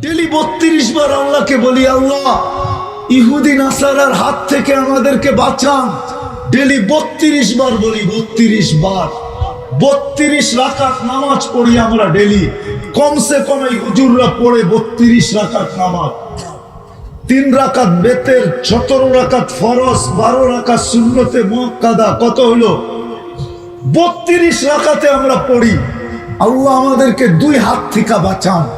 Daily বত্রিশ বার আল্লাহকে বলি, আল্লাহ, ইহুদি, নাসারার হাত থেকে আমাদেরকে বাঁচান। ডেলি বত্রিশ বার বলি, বত্রিশ বার। বত্রিশ রাকাত নামাজ পড়ি আমরা ডেলি। কমসে কম এই হুজুররা পড়ে বত্রিশ রাকাত নামাজ। তিন রাকাত বেতের, সতেরো রাকাত ফরস বারো রাকাত শূন্যতে মক্কাদা কত হলো? বত্রিশ রাকাতে আমরা পড়ি। আল্লাহ আমাদেরকে দুই হাত থেকে বাঁচান।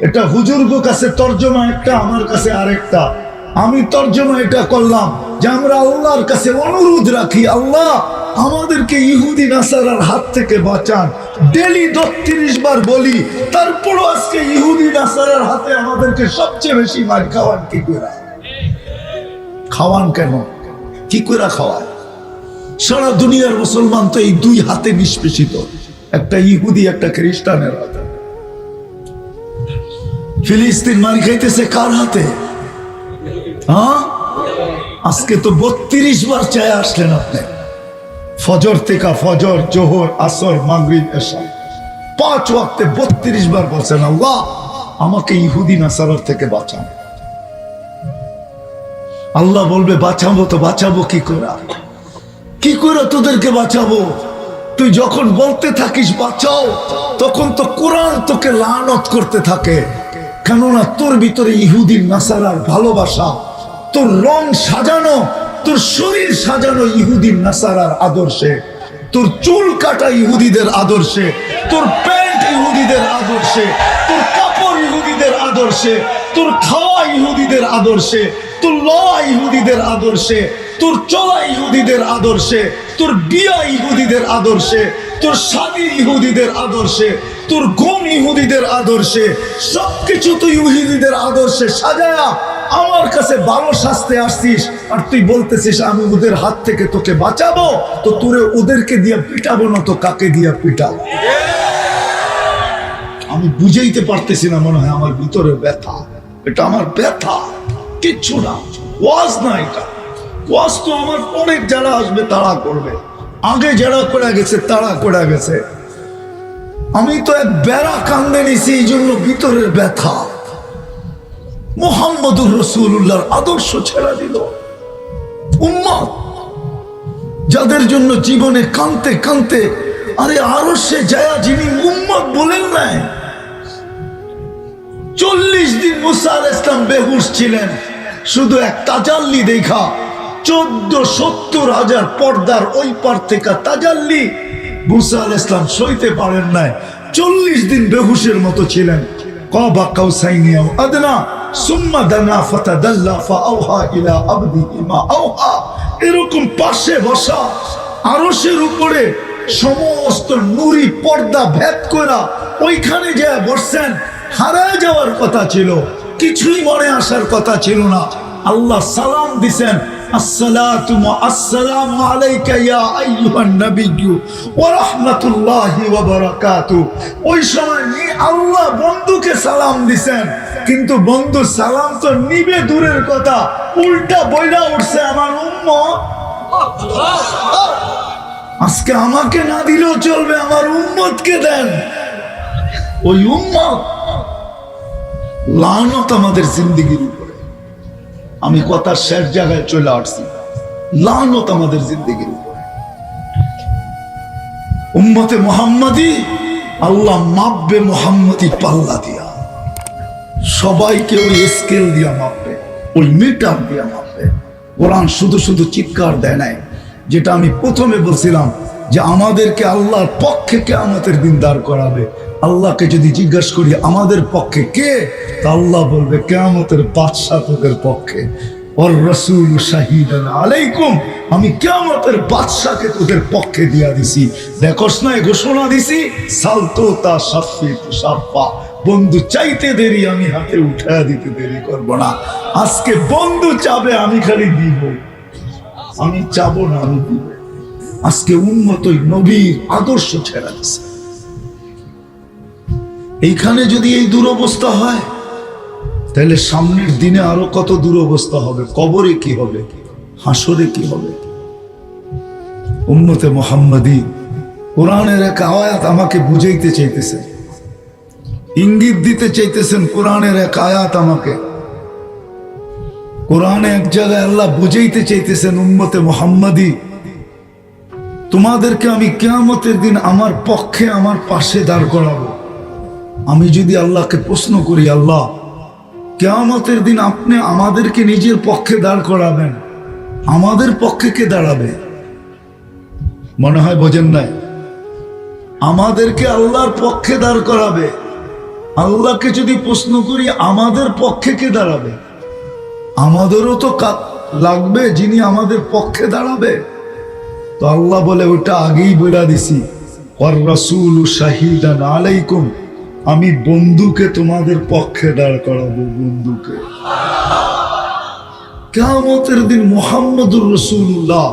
এটা হুজুরগো কাছে তর্জমা একটা, আমার কাছে আরেকটা। আমি তর্জমা এটা করলাম যে আমরা আল্লাহর কাছে অনুরোধ রাখি, আল্লাহ, আমাদেরকে ইহুদি, নাসারার হাত থেকে বাঁচান। ডেলি দত্রিশ বার বলি, তারপরও আজকে ইহুদি, নাসারার হাতে আমাদেরকে সবচেয়ে বেশি মার খাওয়ান কি করে? খাওয়ান কেন? কি করে খাওয়ায়? সারা দুনিয়ার মুসলমান তো এই দুই হাতে নিষ্পেষিত। একটা ইহুদি, একটা খ্রিস্টানের হাতে ফিলিস্তিন মারি খাইতেছে কার হাতে? হ্যাঁ? আজকে তো বত্রিশ বার চায় আসলেন আপনি। ফজর থেকে ফজর, জোহর, আসর, মাগরিব এসা পাঁচ ওয়াক্তে বত্রিশ বার বলছেন, আল্লাহ, আমাকে ইহুদি নাসারার থেকে বাঁচান। আল্লাহ বলবে, বাঁচাবো তো, বাঁচাবো কি করে? কি করে তোদেরকে বাঁচাবো? তুই যখন বলতে থাকিস বাঁচাও, তখন তো কোরআন তোকে লানত করতে থাকে। কেননা তোর ভিতরে ইহুদিন নাসারার ভালোবাসা, তোর রং সাজানো, তোর শরীর সাজানো ইহুদিন নাসারার আদর্শে। তোর চুল কাটা ইহুদিদের আদর্শে, তোর প্যান্ট ইহুদিদের আদর্শে, তোর কাপড় ইহুদিদের আদর্শে তোর খাওয়া ইহুদিদের আদর্শে, তোর লওয়া ইহুদিদের আদর্শে, তোর চলা ইহুদিদের আদর্শে, তোর বিয়া ইহুদিদের আদর্শে, তোর স্বামী ইহুদিদের আদর্শে, তোর ঘুম ইহুদিদের আদর্শে, সবকিছু তুই ইহুদিদের আদর্শে সাজায়া আমার কাছে ভালো শাস্তে আসছিস। আর তুই বলতেছিস, আমি ওদের হাত থেকে তোকে বাঁচাবো, তো তোরে ওদেরকে দিয়ে পিটাবো না, তো কাকে দিয়ে পিটাবো? আমি বুঝাইতে পারতেছি না, মনে হয় আমার ভিতরে ব্যথা। এটা আমার ব্যথা, কিচ্ছু না। ওয়াজ না এটা। ওয়াজ তো আমার অনেক যারা আসবে তারা করবে। আগে যারা করে গেছে, তারা করে গেছে। আমি তো এক বেড়া কান্দে নিছি, এই জন্য ভিতরের ব্যথা। মোহাম্মদুর রসুল্লাহর আদর্শ ছেড়া দিল। উম্মত, যাদের জন্য জীবনে কানতে কানতে আরে আরও সে যায়া যিনি উম্মত বলেন নাই চল্লিশ দিন মুসা ইসলাম বেহুশ ছিলেন। শুধু এক তাজাল্লি দেখা। চোদ্দ সত্তর হাজার পর্দার ওই পার থেকে তাজাল্লি মুসা ইসলাম সইতে পারেন নাই। চল্লিশ দিন বেহুশের মতো ছিলেন। আদনা ফাআওহা ইলা আবদিহি মা আওহা। এরকম বসা উপরে সমস্ত নুরি পর্দা ভেদ করা, ওইখানে যে বসছেন। হারায় যাওয়ার কথা ছিল, কিছুই মনে আসার কথা ছিল না। আল্লাহ সালাম দিছেন আসসালামু ওই সময় আল্লাহ বন্ধুকে সালাম কিন্তু বন্ধু সালাম তো নিবে দূরের কথা, উল্টা উঠছে আমার উম্মত। আজকে আমাকে না দিলেও চলবে, আমার উম্মতকে দেন। ওই উম্মত লানত আমাদের জিন্দিগির উপরে। আমি কথার শেষ জায়গায় চলে আসছি। লানত আমাদের জিন্দিগির উপরে। উম্মতে মোহাম্মদী, আল্লাহ মাপবে মোহাম্মদী পাল্লা দিয়া। সবাইকে ওই স্কেল দিয়া মাপবে, ওই মিটার দিয়া মাপবে। কোরআন শুধু শুধু চিৎকার দেয় নাই, যেটা আমি প্রথমে বলছিলাম যে আমাদেরকে আল্লাহর পক্ষে কে আমাদের দিন দাঁড় করাবে। আল্লাহকে যদি জিজ্ঞাসা করি, আমাদের পক্ষে কে? তা আল্লাহ বলবে কেমতের বাদশাহ তোদের পক্ষে। ওর রসুল আলাইকুম, আমি কেমতের বাদশাকে তোদের পক্ষে দিয়া দিছি। না ঘোষণা দিছি, সালতো তা সাফি সাফা। বন্ধু, চাইতে দেরি আমি হাতে উঠায় দিতে দেরি করব না। আজকে বন্ধু চাবে, আমি খালি দিব। আমি চাবো না, আমি দিব। আজকে উন্নতই নবীর আদর্শ ছেড়া দিছে। এইখানে যদি এই দুরবস্থা হয়, তাহলে সামনের দিনে আরও কত দুরবস্থা হবে? কবরে কি হবে? হাসরে কি হবে? উম্মতে মোহাম্মদী, কোরআনের এক আয়াত আমাকে বুঝাইতে চাইতেছে। ইঙ্গিত দিতে চাইতেছেন কোরআনের এক আয়াত আমাকে। কোরআনে এক জায়গায় আল্লাহ বুঝাইতে চাইতেছেন, উম্মতে মোহাম্মদী, তোমাদেরকে আমি কেয়ামতের দিন আমার পক্ষে আমার পাশে দাঁড় করাবো। আমি যদি আল্লাহকে প্রশ্ন করি, আল্লাহ, কেয়ামতের দিন আপনি আমাদেরকে নিজের পক্ষে দাঁড় করাবেন। আমাদের পক্ষে কে দাঁড়াবে? মনে হয় বোঝেন নাই? আমাদেরকে আল্লাহর পক্ষে দাঁড় করাবে। আল্লাহকে যদি প্রশ্ন করি, আমাদের পক্ষে কে দাঁড়াবে? আমাদেরও তো লাগবে যিনি আমাদের পক্ষে দাঁড়াবে। তো আল্লাহ বলে, ওটা আগেই বেড়া দিছি। আলাইকুম। আমি বন্ধুকে তোমাদের পক্ষে দাঁড় করাবো, বন্ধুকে। কেমতের দিন মোহাম্মদুর রসুল্লাহ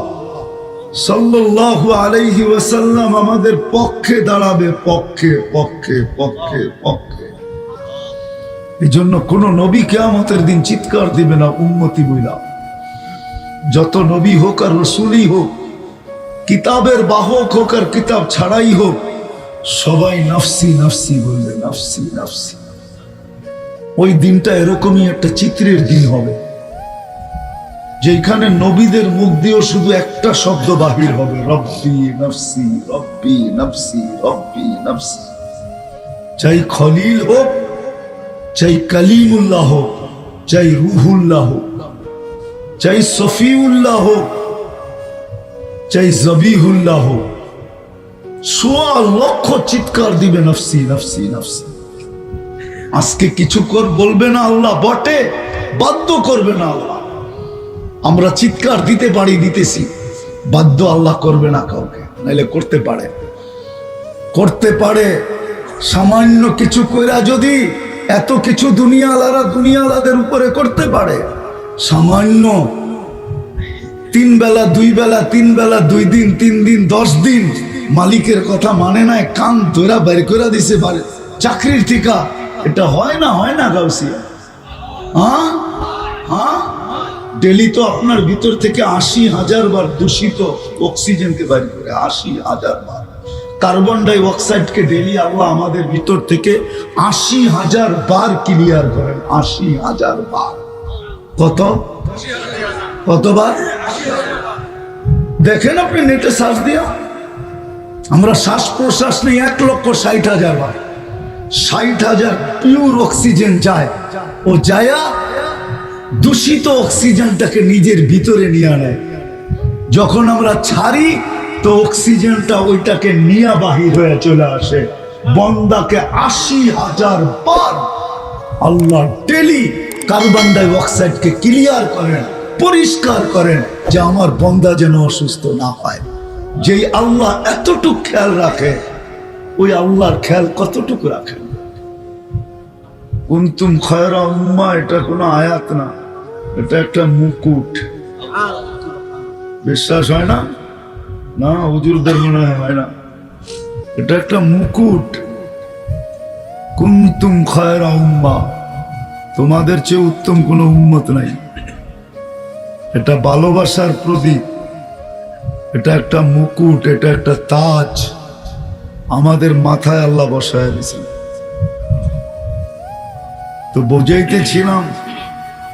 সাল্লাল্লাহু আলাইহি ওয়াসাল্লাম আমাদের পক্ষে দাঁড়াবে, পক্ষে পক্ষে পক্ষে পক্ষে। এই জন্য কোন নবী কেয়ামতের দিন চিৎকার দিবে না, উন্মতি বইলা। যত নবী হোক আর রসুলই হোক, কিতাবের বাহক হোক আর কিতাব ছাড়াই হোক সবাই নফসি নফসি বলবে, নফসি নফসি। ওই দিনটা এরকমই একটা চিত্রের দিন হবে যেখানে নবীদের মুখ দিয়েও শুধু একটা শব্দ বাহির হবে, রব্বি নফসি রব্বি নফসি রব্বি নফসি। চাই খলিল হোক, চাই কালিমুল্লাহ হোক, চাই রুহুল্লাহ হোক, চাই সফিউল্লাহ হোক, চাই জবিহুল্লাহ হোক। সোয়া লক্ষ চিৎকার দিবে, নফসি নফসি নফসি। আজকে কিছু কর, বলবে না আল্লাহ, বটে, বাধ্য করবে না আল্লাহ। আমরা চিৎকার দিতে পারি, দিতেছি, বাধ্য আল্লাহ করবে না কাউকে, নাইলে করতে পারে। করতে পারে, সামান্য কিছু কইরা যদি এত কিছু দুনিয়ালারা দুনিয়ালাদের উপরে করতে পারে, সামান্য তিন বেলা, দুই বেলা, তিন বেলা, দুই দিন, তিন দিন, দশ দিন মালিকের কথা মানে না কান ধরা বের করে দিছে পারে চাকরির ঠিকা। এটা হয় না হয় না গাউসিয়া? হ্যাঁ? হ্যাঁ? ডেলি তো আপনার ভিতর থেকে আশি হাজার বার দূষিত অক্সিজেনকে বাইর করে, আশি হাজার বার। কার্বন ডাই অক্সাইডকে ডেলি আল্লাহ আমাদের ভিতর থেকে আশি হাজার বার ক্লিয়ার করেন, আশি হাজার বার। কত? কতবার? দেখেন আপনি নেটে শ্বাস দিয়া। আমরা শ্বাস প্রশ্বাস নেই এক লক্ষ ষাট হাজার বার। ষাট হাজার পিওর অক্সিজেন যায়। ও যায়া দূষিত অক্সিজেনটাকে নিজের ভিতরে নিয়ে আনে। যখন আমরা ছাড়ি, তো অক্সিজেনটা ওইটাকে নিয়ে বাহির হয়ে চলে আসে। বন্দাকে আশি হাজার বার আল্লাহ ডেলি কার্বন ডাই অক্সাইডকে ক্লিয়ার করেন, পরিষ্কার করেন যে আমার বন্দা যেন অসুস্থ না হয়। যেই আল্লাহ এতটুকু খেয়াল রাখে, ওই আল্লাহর খেয়াল কতটুকু রাখেন কুন্তুম খয়রা উম্মা, এটা কোনো আয়াত না, এটা একটা মুকুট। বিশ্বাস হয় না? না, হুজুরদের মনে হয় না। এটা একটা মুকুট। কুন্তুম খয়রা উম্মা, তোমাদের চেয়ে উত্তম কোনো উম্মত নাই। এটা ভালোবাসার প্রতীক এটা একটা মুকুট, এটা একটা তাজ। আমাদের মাথায় আল্লাহ বসায় দিয়েছেন। তো বোঝাইতেছিলাম,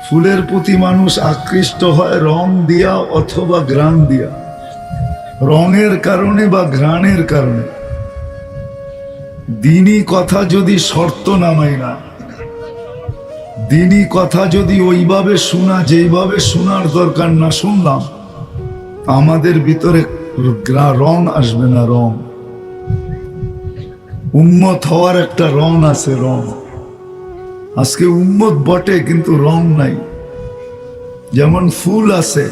ফুলের প্রতি মানুষ আকৃষ্ট হয় রং দিয়া অথবা ঘ্রাণ দিয়া। রঙের কারণে বা ঘ্রাণের কারণে। দিনই কথা যদি শর্ত নামাই না, দিনই কথা যদি ওইভাবে শোনা, যেইভাবে শোনার দরকার না শুনলাম আমাদের ভিতরে গ্রা- রং আসবে না রং উন্মত হওয়ার একটা রং আছে রং আজকে উন্মত বটে, কিন্তু রং নাই। যেমন ফুল আছে,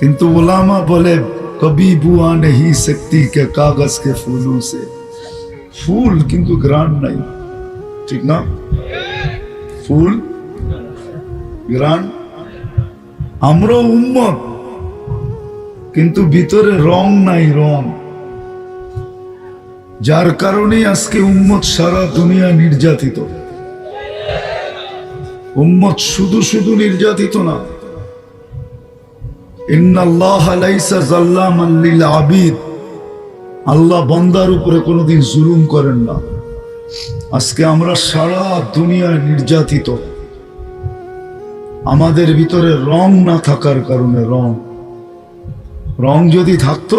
কিন্তু ওলামা বলে, কবি বুয়া নেই শক্তি কে কাগজ কে ফুলু সে। ফুল কিন্তু গ্রান নাই, ঠিক না? ফুল গ্রান আমরা উম্মত। কিন্তু ভিতরে রং নাই রং। যার কারণে আজকে উম্মত সারা দুনিয়া নির্যাতিত। উম্মত শুধু শুধু নির্যাতিত না। আল্লাহ বন্দার উপরে কোনোদিন জুলুম করেন না। আজকে আমরা সারা দুনিয়ায় নির্যাতিত। আমাদের ভিতরে রং না থাকার কারণে রং। রং যদি থাকতো,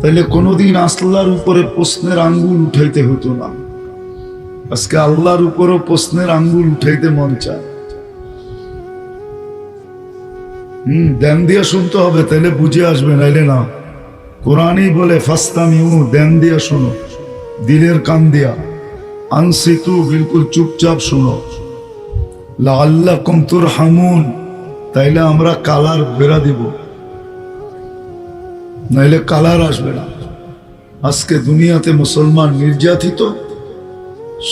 তাহলে কোনোদিন আসলার উপরে প্রশ্নের আঙ্গুল উঠাইতে হতো না। আজকে আল্লাহর উপরও প্রশ্নের আঙ্গুল উঠাইতে মন চায়। হম দেন দিয়া শুনতে হবে, তাহলে বুঝে আসবে, নাইলে না। কোরআনই বলে, ফাস্তামিউ দেন দিয়া শোনো, দিলের কান দিয়া। আনসিতু, বিলকুল চুপচাপ শোনো। লাল্লাহ কমতুর হামুন তাইলে আমরা কালার বেড়া দিব। নাইলে কালার আসবে না। আজকে দুনিয়াতে মুসলমান নির্যাতিত,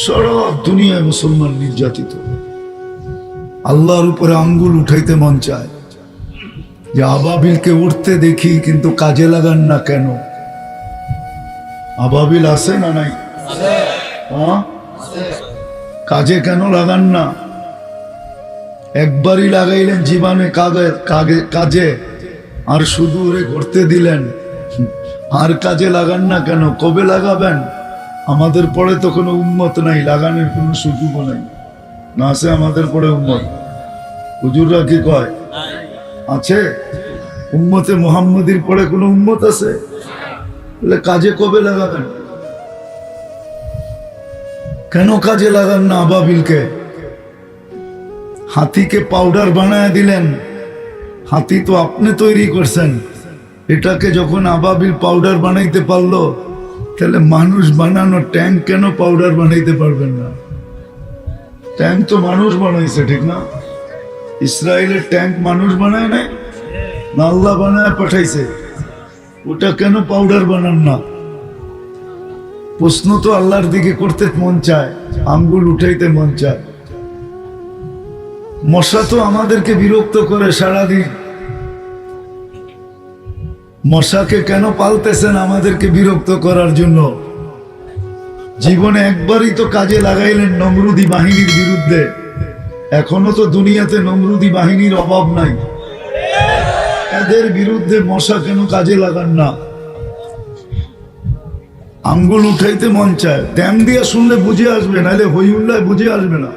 সারা দুনিয়ায় মুসলমান নির্যাতিত। আল্লাহর উপরে আঙ্গুল উঠাইতে মন চায়। যে আবাবিলকে উঠতে দেখি কিন্তু কাজে লাগান না কেন? আবাবিল আছে না নাই? কাজে কেন লাগান না? একবারই লাগাইলেন জীবনে কাগে কাজে। আর শুধু ওরে ঘুরতে দিলেন। আর কাজে লাগান না কেন? কবে লাগাবেন? আমাদের পরে তো কোনো উন্মত নাই, লাগানোর কোনো সুযোগও নাই। না আছে আমাদের পরে উন্মত হুজুররা কি কয়? আছে? উম্মতে মোহাম্মদীর পরে কোনো উম্মত আছে? বলে কাজে কবে লাগাবেন? কেন কাজে লাগান না আবাবিলকে? হাতিকে পাউডার বানায় দিলেন। হাতি তো আপনি তৈরি করছেন। এটাকে যখন আবাবিল পাউডার বানাইতে পারল, তাহলে মানুষ বানানো ট্যাঙ্ক কেন পাউডার বানাইতে পারবেন না? ট্যাঙ্ক তো মানুষ বানাইছে, ঠিক না? ইসরায়েলের ট্যাঙ্ক মানুষ বানায় নাই, না আল্লাহ বানায়, পাঠাইছে। ওটা কেন পাউডার বানান না? প্রশ্ন তো আল্লাহর দিকে করতে মন চায়, আঙ্গুল উঠাইতে মন চায়। মশা তো আমাদেরকে বিরক্ত করে সারাদিন। মশাকে কেন পালতেছেন আমাদেরকে বিরক্ত করার জন্য? জীবনে একবারই তো কাজে লাগাইলেন নমরুদি বাহিনীর বিরুদ্ধে। এখনও তো দুনিয়াতে নমরুদি বাহিনীর অভাব নাই। এদের বিরুদ্ধে মশা কেন কাজে লাগান না? আঙ্গুল উঠাইতে মন চায় ড্যাম দিয়ে শুনলে বুঝে আসবে নাহলে হই উল্লায় বুঝে আসবে না।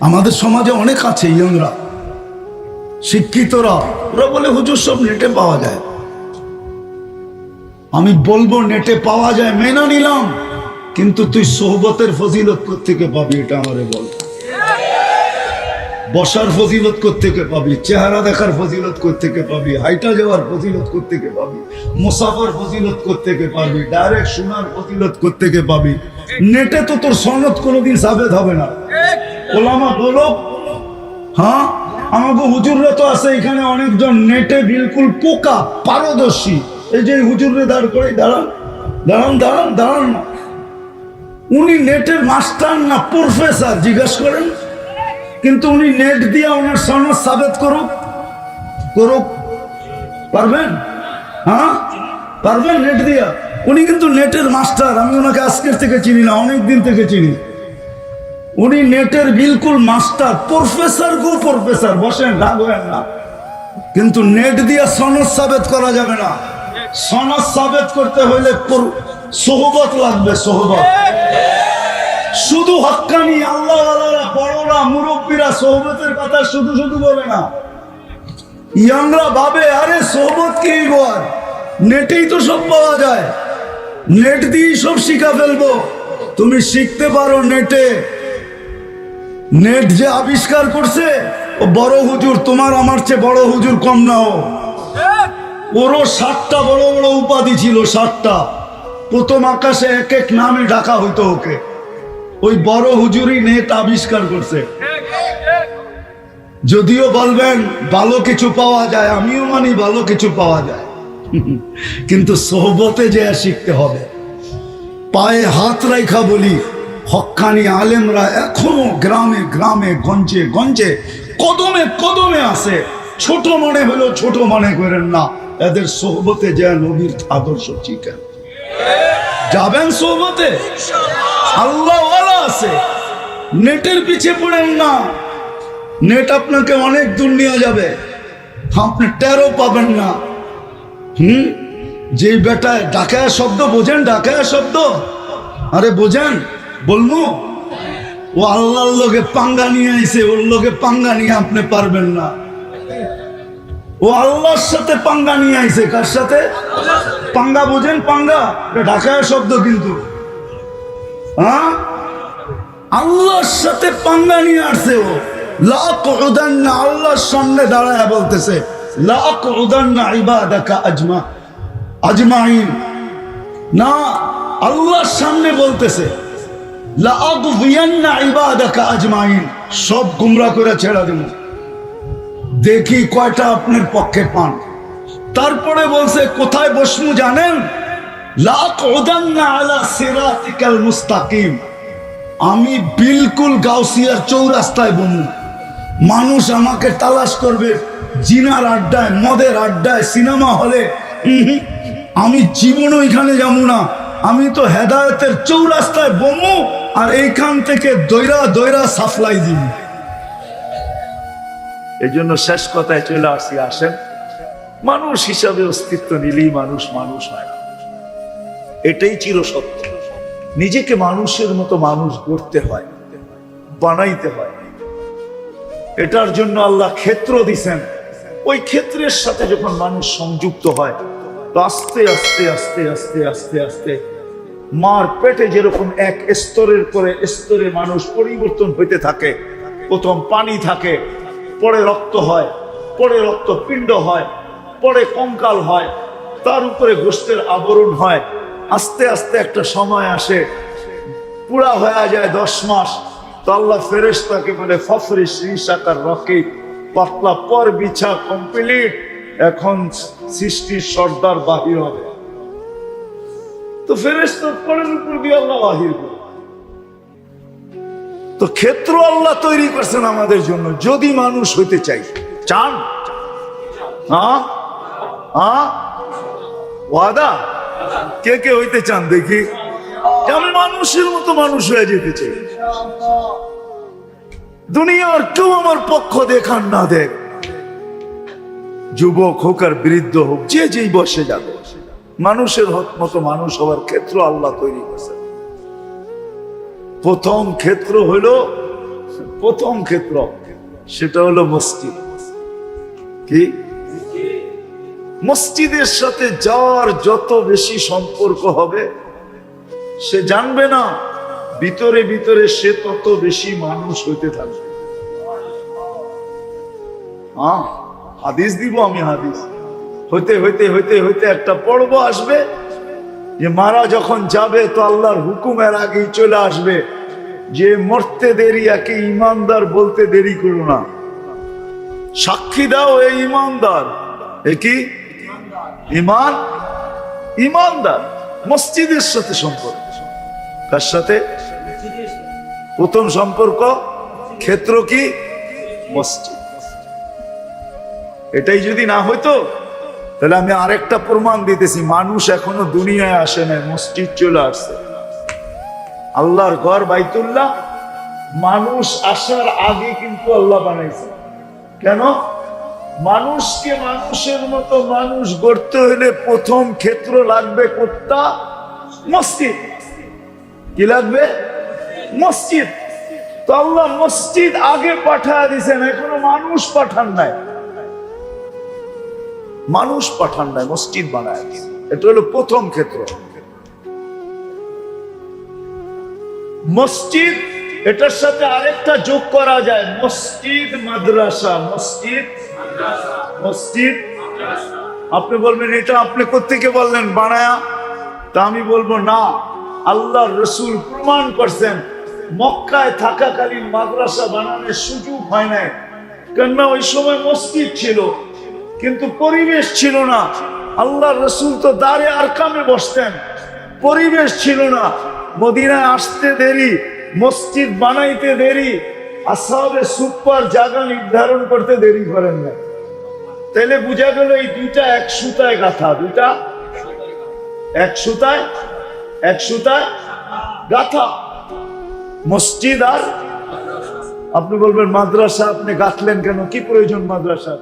আমাদের সমাজে অনেক আছে ইয়ংরা। শিক্ষিতরা। ওরা বলে, হুজুর, সব নেটে পাওয়া যায়। আমি বলব, নেটে পাওয়া যায়, মেনে নিলাম। কিন্তু তুই সোহবতের ফজিলত থেকে পাবি, এটা আমারে বল। বসার ফজিলত থেকে পাবি? চেহারা দেখার ফজিলত থেকে পাবি? হাইটা যাওয়ার ফজিলত থেকে পাবি? মুসাফার ফজিলত থেকে পাবি ডাইরেক্ট শোনার ফজিলত থেকে পাবি? নেটে তো তোর সনদ কোনোদিন সাবেদ হবে না। ওলামা বলো। হ্যাঁ? আমাকে হুজুররা তো আছে এখানে অনেকজন নেটে বিলকুল পোকা, পারদর্শী। এই যে হুজুরে দাঁড় করে দাঁড়ান দাঁড়ান দাঁড়ান দাঁড়ান। না উনি নেটের মাস্টার না প্রফেসর, জিজ্ঞেস করেন। কিন্তু উনি নেট দিয়ে ওনার সনদ সাবেত করুক করুক। পারবেন? হ্যাঁ? পারবেন নেট দিয়া? উনি কিন্তু নেটের মাস্টার, আমি ওনাকে আজকের থেকে চিনি না অনেক দিন থেকে চিনি। উনি নেটের বিলকুল মাস্টার, প্রফেসর গো প্রফেসর, বসেন, রাগ না। কিন্তু নেট দিয়ে সনদ সাবেত করা যাবে না। সনদ সাবেত করতে হইলে সোহবত লাগবে, সোহবত। শুধু হক্কানি আল্লাহ বড়রা, মুরব্বীরা সোহবতের কথা শুধু শুধু বলে না। ইয়াংরা ভাবে, আরে সোহবত কি বল? নেটেই তো সব পাওয়া যায়। নেট দিয়েই সব শিখা ফেলব। তুমি শিখতে পারো নেটে। নেট যে আবিষ্কার করছে, ও বড় হুজুর, তোমার আমার চেয়ে বড় হুজুর কম না ও। ওরও সাতটা বড় বড় উপাধি ছিল, সাতটা। প্রথম আকাশে এক এক নামে ডাকা হইতো ওকে। ওই বড় হুজুরই নেট আবিষ্কার করছে। যদিও বলবেন, ভালো কিছু পাওয়া যায়, আমিও মানি ভালো কিছু পাওয়া যায়। কিন্তু সোহবতে যে শিখতে হবে, পায়ে হাত রাইখা বলি হক্কানি আলেমরা এখনও গ্রামে গ্রামে, গঞ্জে গঞ্জে, কদমে কদমে আছে ছোট মনে হলো ছোট মনে করেন না। এদের সোহবতে যে নবীর আদর্শ শিখেন যাবেন সোহবতে? আল্লাহ আছে। নেটের পিছে পড়েন না। নেট আপনাকে অনেক দূর নিয়ে যাবে। আপনি টেরো পাবেন না। হুম? যে বেটায় ডাকায় শব্দ, বোঝেন ডাকায় শব্দ? আরে বোঝেন? বলমু? ও আল্লাহর লোকে পাঙ্গা নিয়ে আইছে, ওর লোকে পাঙ্গা নিয়ে আপনি পারবেন না। ও আল্লাহর সাথে পাঙ্গা নিয়ে আইছে, কার সাথে? পাঙ্গা বোঝেন, পাঙ্গা? এটা ঢাকায় শব্দ কিন্তু। হ্যাঁ? আল্লাহর সাথে পাঙ্গা নিয়ে আসছে ও। লাক উদান্না আল্লাহর সামনে দাঁড়ায় বলতেছে লাক উদান্না ইবাদাকা আজমা আজমাইন। না, আল্লাহর সামনে বলতেছে সব গুমরা করে ছেড়ে দেব। দেখি কয়টা আপনার পক্ষে পান। তারপরে বলছে, কোথায় বসমু জানেন? মুস্তাকিম। আমি বিলকুল গাউসিয়ার চৌরাস্তায় বমু। মানুষ আমাকে তালাশ করবে জিনার আড্ডায়, মদের আড্ডায়, সিনেমা হলে। আমি জীবনও এখানে যাব না। আমি তো হেদায়তের চৌরাস্তায় বমু। আর এইখান থেকে দৈরা দৈরা সাপ্লাই দিব। এই জন্য শেষ কথায় চলে আসি, আসেন। মানুষ হিসাবে অস্তিত্ব নিলেই মানুষ মানুষ হয় না। এটাই চিরসত্য। নিজেকে মানুষের মতো মানুষ গড়তে হয়, বানাইতে হয়। এটার জন্য আল্লাহ ক্ষেত্র দিছেন। ওই ক্ষেত্রের সাথে যখন মানুষ সংযুক্ত হয়, তো আস্তে আস্তে আস্তে আস্তে আস্তে আস্তে মার পেটে যেরকম এক স্তরের পরে স্তরে মানুষ পরিবর্তন হইতে থাকে, প্রথম পানি থাকে, পরে রক্ত হয়, পরে রক্ত পিণ্ড হয়, পরে কঙ্কাল হয়, তার উপরে গোষ্ঠের আবরণ হয়, আস্তে আস্তে একটা সময় আসে, পুরা হয়ে যায় দশ মাস, তো আল্লাহ ফেরেশতাকে বলে ফফরি শ্রীশাকার রকি পাতলা পর বিছা কমপ্লিট এখন সৃষ্টির সর্দার বাহির হবে। তো ফেরেশতার পরের উপর দিয়ে আল্লাহ বাহির তো ক্ষেত্র আল্লাহ তৈরি করছেন আমাদের জন্য, যদি মানুষ হইতে চাই চান? ওয়াদা? কে কে হইতে চান দেখি? আমি মানুষের মতো মানুষ হয়ে যেতে চাই। দুনিয়ার কেউ আমার পক্ষ দেখান না দেখ। যুবক হোক আর বৃদ্ধ হোক, যে যেই বসে যাবে। মানুষের মতো মানুষ হওয়ার ক্ষেত্র আল্লাহ তৈরি করছে। প্রথম ক্ষেত্র হলো, প্রথম ক্ষেত্র সেটা হলো মসজিদ। কি? মসজিদের সাথে যার যত বেশি সম্পর্ক হবে, সে জানবে না, ভিতরে ভিতরে সে তত বেশি মানুষ হইতে থাকবে। হাদিস দিব আমি হাদিস। হইতে হইতে হইতে হইতে একটা পর্ব আসবে। যে মারা যখন যাবে, তো আল্লাহর হুকুমের আগেই চলে আসবে। যে মরতে দেরি, একে ইমানদার বলতে দেরি করো না। সাক্ষী দাও এই ইমানদার। এ কি? ইমান? ইমানদার। মসজিদের সাথে সম্পর্ক। কার সাথে? প্রথম সম্পর্ক ক্ষেত্র কি? মসজিদ। এটাই যদি না হইতো তাহলে আমি আরেকটা প্রমাণ দিতেছি, মানুষ এখনও দুনিয়ায় আসে না মসজিদ চলে আসছে। আল্লাহর ঘর বাইতুল্লাহ, মানুষ আসার আগে কিন্তু আল্লাহ বানাইছে। কেন? মানুষকে মানুষের মতো মানুষ গড়তে হলে প্রথম ক্ষেত্র লাগবে কোথা? মসজিদ। কি লাগবে? মসজিদ। তো আল্লাহ মসজিদ আগে পাঠায় দিছেন, এখনও মানুষ পাঠান নাই। মানুষ পাঠান নাই, মসজিদ বানায় এটা হলো প্রথম ক্ষেত্র। মসজিদ, এটার সাথে আরেকটা যোগ করা যায়। মসজিদ, মাদ্রাসা। মসজিদ মসজিদ, আপনি বলবেন, এটা আপনি কোথেকে বললেন বানায়া? তা আমি বলব, না আল্লাহ রসুল প্রমাণ করছেন, মক্কায় থাকাকালীন মাদ্রাসা বানানোর সুযোগ হয় নাই। কেননা ওই সময় মসজিদ ছিল। কিন্তু পরিবেশ ছিল না। আল্লাহ রসুল তো দাঁড়ে আর কামে বসতেন। পরিবেশ ছিল না। মদিনায় আসতে দেরি, মসজিদ বানাইতে দেরি, আসাবে সুপার জায়গা নির্ধারণ করতে দেরি করেন না। তাহলে বোঝা গেল এই দুইটা এক সুতায় গাথা। দুইটা এক সুতায় এক সুতায় গাথা। মসজিদ আর, আপনি বলবেন, মাদ্রাসা আপনি গাঁথলেন কেন? কি প্রয়োজন মাদ্রাসা